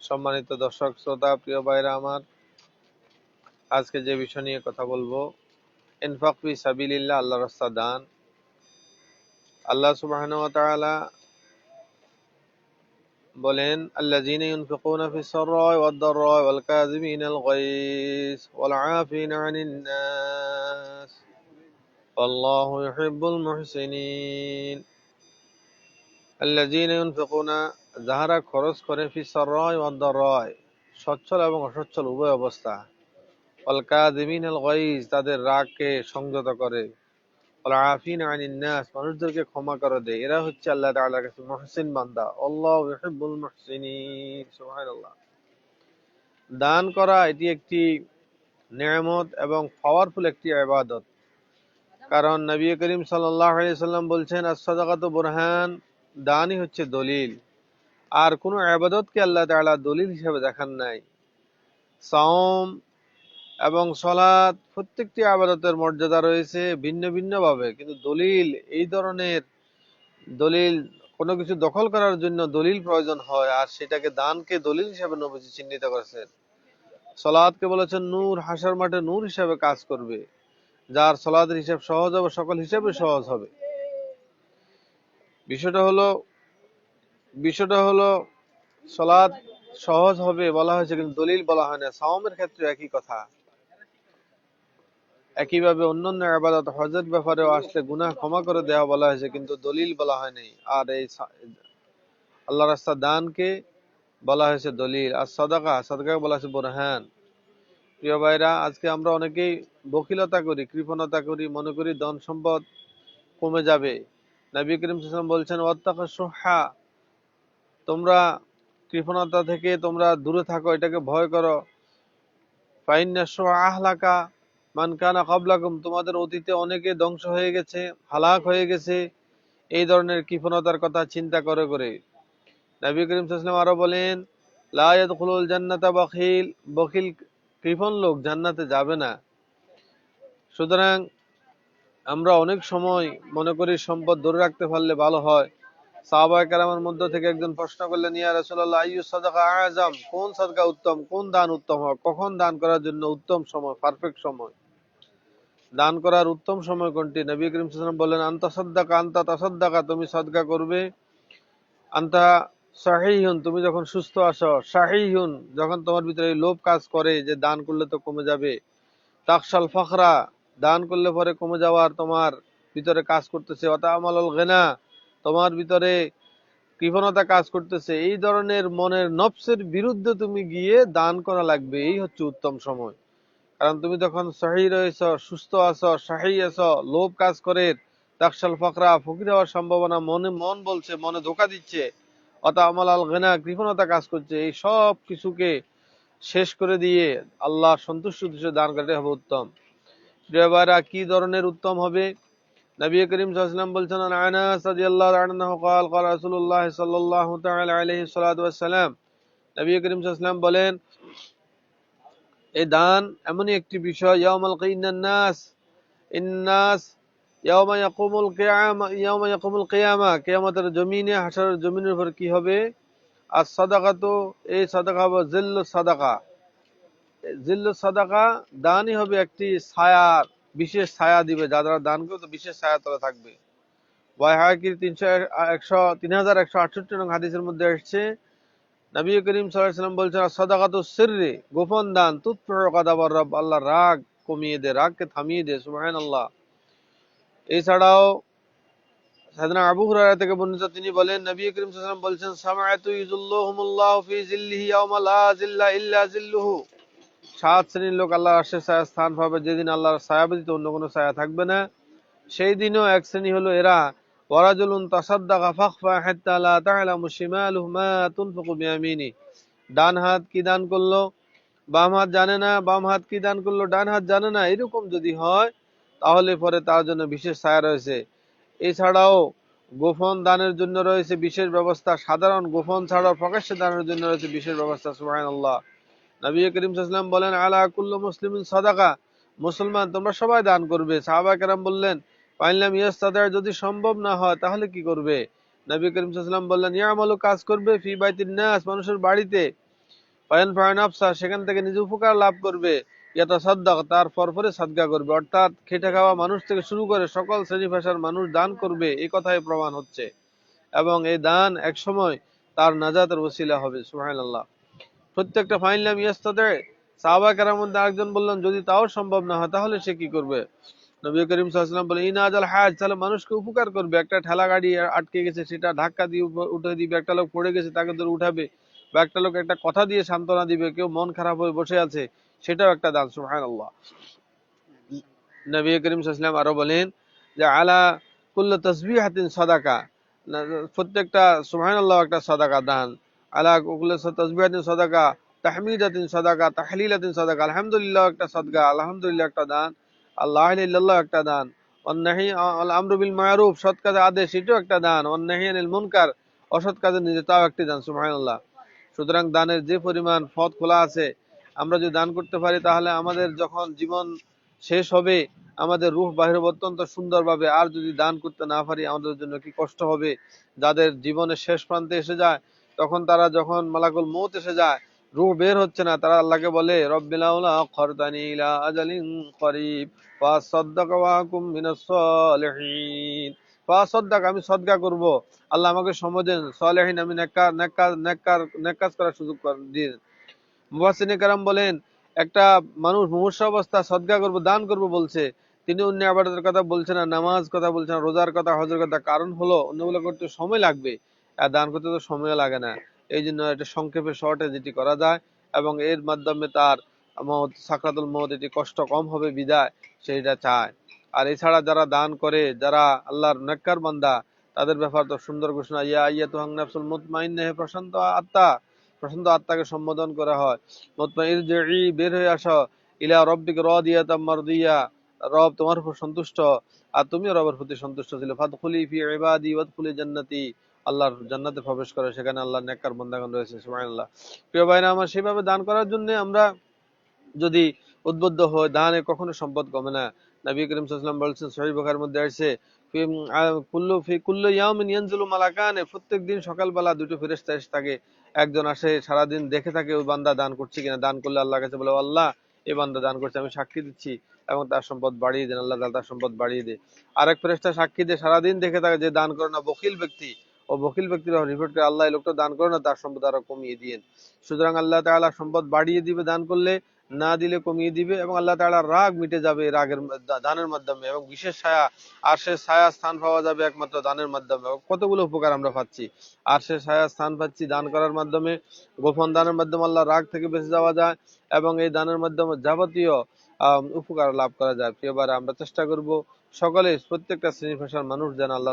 সম্মানিত দর্শক, শ্রোতা, প্রিয় ভাইরা আমার, আজকে যে বিষয় নিয়ে কথা বলব, ইনফাক ফি সাবিলিল্লাহ, আল্লাহর রাস্তা দান। আল্লাহ তাআলা বলেন, আল্লাযীনা ইউনফিকুনা ফিস সাররা'i ওয়াদ দাররা'i ওয়াল কাযিমিনাল গায়জ ওয়াল 'আফিনা 'আনিন নাস। والله يحب المحسنين الذين ينفقون যাহারা খরচ করে ফি সাররাই ওয়াদ দাররাই সচ্ছল এবং অসচ্ছল উভয় অবস্থা ওয়াল কাযিমিন আল গাইজ তাদের রাগকে সংযত করে ওয়াল আফিন আনিন নাস মানুষদেরকে ক্ষমা করে দেয় এরা হচ্ছে আল্লাহ তাআলার কাছে মুহসিন বান্দা আল্লাহু ইউহিব্বুল মুহসিনিন সুবহানাল্লাহ দান করা এটি একটি নিয়ামত এবং পাওয়ারফুল একটি ইবাদত কারণ নবী করিম সাল্লাম বলছেন আসাদাকাত বুরহান দানই হচ্ছে দলিল। আর কোনো আবাদতকে আল্লাহ তাআলা দলিল হিসেবে দেখান নাই। সাওম এবং সলাৎ প্রত্যেকটি আবাদতের মর্যাদা রয়েছে ভিন্ন ভিন্ন ভাবে কিন্তু দলিল, এই ধরনের দলিল, কোনো কিছু দখল করার জন্য দলিল প্রয়োজন হয় আর সেটাকে দানকে দলিল হিসেবে নবীজি চিহ্নিত করেছেন। সলাৎকে বলেছেন, নূর, হাসার মাঠে নূর হিসেবে কাজ করবে। যার সলাদের হিসাব সহজ হবে, সকল হিসাবে সহজ হবে। বিষয়টা হলো বিষয়টা হলো, সলাদ সহজ হবে বলা হয়েছে, কিন্তু দলিল বলা হয় না। সাওমের ক্ষেত্রে একই কথা। একইভাবে অন্যান্য আবাদত, হজের ব্যাপারেও আসলে গুনাহ ক্ষমা করে দেওয়া বলা হয়েছে, কিন্তু দলিল বলা হয়নি আর এই আল্লাহ রাস্তা দানকে বলা হয়েছে দলিল। আর সদাকা সদাকা বলা হয়েছে বোরহান। প্রিয় ভাইরা, আজকে আমরা অনেকেই বকিলতা করি, কৃপণতা করি, মনে করি ধন সম্পদ কমে যাবে। নবী করিম সাল্লাম বলছেন, ওয়াত্তাকা সোহা তোমরা কৃপণতা থেকে তোমরা দূরে থাকো, এটাকে ভয় করো। ফাইন্না সোহা আহলাকা মানকানা কবলাকুম তোমাদের অতীতে অনেকে ধ্বংস হয়ে গেছে, হালাক হয়ে গেছে। এই ধরনের কৃপণতার কথা চিন্তা করে করে। নবী করিম সাল্লাম আরও বলেন, লা ইয়াদখুলুল জান্নাতা বখিল বখিল কৃপণ লোক জান্নাতে যাবে না। সুতরাং আমরা অনেক সময় মনে করি সম্পদ ধরে রাখতে পারলে ভালো হয়। সাহাবায়ে কেরামের মধ্য থেকে একজন প্রশ্ন করলেন, ইয়া রাসূলুল্লাহ আইয়ু সাদাকা আযাম কোন সাদকা উত্তম? কোন দান উত্তম হয়? কখন দান করার জন্য উত্তম সময় পারফেক্ট সময়? দান করার উত্তম সময় কোনটি? নবী করিম সাল্লাল্লাহু বললেন, আনতা সাদদাকা, আনতা তুমি সাদকা করবে। আনতা সাহিহুন, তুমি যখন সুস্থ আসো সাহিহুন, যখন তোমার ভিতরে লোভ কাজ করে যে দান করলে তো কমে যাবে, তাকশাল ফখরা, দান করলে পরে কমে যাওয়ার তোমার ভিতরে কাজ করতেছে অতা আমাল গেনা, তোমার ভিতরে কৃপণতা কাজ করতেছে, এই ধরনের মনের নফসের বিরুদ্ধে তুমি গিয়ে দান করা লাগবে, এই হচ্ছে উত্তম সময়। কারণ তুমি যখন সাহি রয়েছ, সুস্থ আছো, সাহি আছো, লোভ কাজ করে, তাকশাল ফকরা ফকির হওয়ার সম্ভাবনা, মনে মন বলছে, মনে ধোকা দিচ্ছে অতা আমল আল গেনা কৃপণতা কাজ করছে এই সব কিছুকে শেষ করে দিয়ে আল্লাহ সন্তুষ্ট উদ্দেশ্যে দান করতে হবে উত্তম প্রিয়বারা কি ধরনের উত্তম হবে নবী করিম সাল্লাল্লাহু বলছেন আনাস রাদিয়াল্লাহু আনহু قال قال رسول الله صلى الله تعالى عليه الصلاه والسلام নবী করিম সাল্লাল্লাহু বলেন এই দান এমনই একটি বিষয় ইয়াউমাল কিয়ানান নাস ইন্নাস ইয়াউমা ইয়াকুমুল কিয়ামা, ইয়াউমা ইয়াকুমুল জমিনে, হাসরের জমিনের উপর কি হবে? আর সাদাকাতু এই সাদাকা জিল্লু সাদাকা। জিল্লু সাদাকা দানই হবে একটি বিশেষ ছায়া দিবে। যারা দান করবে তো বিশেষ ছায়া থাকবে। তিনশো একশো, তিন হাজার একশো আটষট্টি নং হাদিসের মধ্যে এসছে নবী করিম সাল্লাম বলছেন সদাকাত সিররে, গোপন দান তুৎপ্র কাদাবার রব, আল্লাহ রাগ কমিয়ে দে, রাগকে থামিয়ে দে সুবহান আল্লাহ এছাড়াও আবু হুরায়রা থেকে বর্ণিত তিনি বলেন, নবী করিম সাল্লাম বলছেন ফি ইয়াওমা লা ইল্লা সাত শ্রেণির লোক আল্লাহর ছায়া স্থান পাবে, যেদিন আল্লাহর ছায়া ব্যতীত অন্য কোনো ছায়া থাকবে না। সেই দিনও এক শ্রেণি হলো এরা, ওয়ারাজুলুন তাসাদ্দাকা ফাখফা হাত্তা লা শিমালুহু মা তুনফিকু বিয়ামিনি। ডান হাত কি দান করল? বাম হাত জানে না, বাম হাত কি দান করল? ডান হাত জানে না, এরকম যদি হয় তাহলে পরে তার জন্য বিশেষ ছায়া রয়েছে। এছাড়াও গোপন দানের জন্য রয়েছে বিশেষ ব্যবস্থা। সাধারণ গোপন ছাড়াও প্রকাশ্যে দানের জন্য রয়েছে বিশেষ ব্যবস্থা, সুবহানাল্লাহ। নবী করিম সাল্লাম বলেন, আলা কুল্লু মুসলিমিন সাদাকা। মুসলমান, তোমরা সবাই দান করবে। সাহাবা কেরাম বললেন পাইলাম ইয়াস তাদের যদি সম্ভব না হয়, তাহলে কি করবে? নবী করিম সাল্লাম বললেন ইয়ামালু কাজ করবে, ফি বাইতিন নাস, মানুষের বাড়িতে। পায়ন ফায়ন আফসা সেখান থেকে নিজে উপকার লাভ করবে। ইয়াতা সাদ্দাক, তার পরপরে সাদগা করবে। অর্থাৎ খেটে খাওয়া মানুষ থেকে শুরু করে সকল শ্রেণি পেশার মানুষ দান করবে, এই কথাই প্রমাণ হচ্ছে। এবং এই দান এক সময় তার নাজাতের ওসিলা হবে, সুবহানাল্লাহ। প্রত্যেকটা ফাইনলাম ইয়াস্তাদে সাহাবা কেরার মধ্যে আরেকজন বললেন, যদি তাও সম্ভব না হয়, তাহলে সে কি করবে? নবী করিম সাল্লাম বলে ইনা আজাল হাজ তাহলে মানুষকে উপকার করবে। একটা ঠেলা গাড়ি আটকে গেছে, সেটা ধাক্কা দিয়ে উঠে দিবে, একটা লোক পড়ে গেছে, তাকে ধরে উঠাবে, বা একটা লোক একটা কথা দিয়ে সান্ত্বনা দিবে, কেউ মন খারাপ হয়ে বসে আছে সেটাও একটা দান, সুবহানাল্লাহ। নবী করিম সাল্লাম আরও বলেন যে, আলা কুল্ল তসবিহাতিন সাদাকা। না- প্রত্যেকটা সুবহানাল্লাহ একটা সাদাকা দান। আলা কুল্ল তসবিহাতিন সাদাকা, তাহমিদাতিন সাদাকা, তাহলিলাতিন সাদাকা। আলহামদুলিল্লাহ একটা সাদকা আলহামদুলিল্লাহ একটা দান। আল্লাহ ইল্লাল্লাহ একটা দান। অন্নাহি, আল আমরু বিল মারুফ, সৎ কাজে আদেশ, এটাও একটা দান। অন্নাহি আনিল মুনকার, অসৎ কাজে নিজে, তাও একটি দান, সুবহানাল্লাহ। সুতরাং দানের যে পরিমাণ পথ খোলা আছে আমরা যদি দান করতে পারি, তাহলে আমাদের যখন জীবন শেষ হবে, আমাদের রূহ বাহির অত্যন্ত সুন্দরভাবে। আর যদি দান করতে না পারি, আমাদের জন্য কি কষ্ট হবে? যাদের জীবনের শেষ প্রান্তে এসে যায়, তখন তারা যখন মালাকুল মৌত এসে যায়, রূহ বের হচ্ছে না, তারা আল্লাহকে বলে আমি সদকা করব। আল্লাহ আমাকে সময় দেন, সালেহিন আমি নেককার নেককার নেককার নেক কাজ করার সুযোগ দিন। মুফাসসিরিনে কারাম বলেন, একটা মানুষ মুমূর্ষ অবস্থা সদকা করব, দান করব বলছে। তিনি অন্য আবাদতের কথা বলছেন না, নামাজ কথা বলছেন না, রোজার কথা, হজের কথা। কারণ হলো অন্যগুলো করতে সময় লাগবে। আর দান করতে তো সময় লাগে না। এই জন্য এটা সংক্ষেপে শর্টে যেটি করা যায়, এবং এর মাধ্যমে তার মত সাকরাতুল মত এটি কষ্ট কম হবে, বিদায় সেইটা চায়। আর এছাড়া যারা দান করে, যারা আল্লাহর নেককার বান্দা, তাদের ব্যাপার তো সুন্দর ঘোষণা, ইয়া ইয়া তুহাং নাফসুল মুতমাইন্না, হে প্রশান্ত আত্মা প্রশান্ত আত্মাকে সম্বোধন করা হয়। বের হয়ে আসো। ইলা রব্বিক রাদিয়াতাম মারদিয়া। রব তোমার উপর সন্তুষ্ট। আর তুমিও রবের প্রতি সন্তুষ্ট ছিল। ফাদখুলি ফি ইবাদি ওয়াদখুলি জান্নাতি। আল্লাহর জান্নাতে প্রবেশ করে। সেখানে আল্লাহর নেককার বান্দাগণ রয়েছে। সুবহানাল্লাহ। প্রিয় ভাইরা, আমার সেভাবে দান করার জন্য আমরা যদি উদ্বুদ্ধ হই, দানে কখনো সম্পদ কমে না। নবী করিম সাল্লাল্লাহু বলছেন, সহিহ বুখারীর মধ্যে আছে মালাকানে প্রত্যেকদিন সকালবেলা দুটো এসে থাকে একজন আসে, সারাদিন দেখে থাকে, ওই বান্দা দান করছে কিনা, দান করলে কাছে বলে আল্লাহ বান্দা দান করছে, আমি সাক্ষী দিচ্ছি এবং তার সম্পদ বাড়িয়ে দেন, আল্লাহ তার সম্পদ বাড়িয়ে দেয় আরেক ফেরেশতা সাক্ষী দিয়ে সারাদিন দেখে থাকে যে দান করে না, বকিল ব্যক্তি। ও বকিল ব্যক্তির রিপোর্ট করে আল্লাহ এই লোকটা দান করে না, তার সম্পদ আরও কমিয়ে দিয়েন। সুতরাং আল্লাহ তাআলা সম্পদ বাড়িয়ে দিবে দান করলে না দিলে কমিয়ে দিবে এবং আল্লাহ তাআলা রাগ মিটে যাবে রাগের দানের মাধ্যমে এবং বিশেষ ছায়া আর সে ছায়া স্থান পাওয়া যাবে একমাত্র দানের মাধ্যমে। কতগুলো উপকার আমরা পাচ্ছি? আর সে ছায়া স্থান পাচ্ছি দান করার মাধ্যমে, গোপন দানের মাধ্যমে আল্লাহ রাগ থেকে বেঁচে যাওয়া যায় এবং এই দানের মাধ্যমে যাবতীয় উপকার লাভ করা যায়। প্রিয়বার আমরা চেষ্টা করব সকলে প্রত্যেকটা শ্রেণি পেশার মানুষ যেন আল্লাহ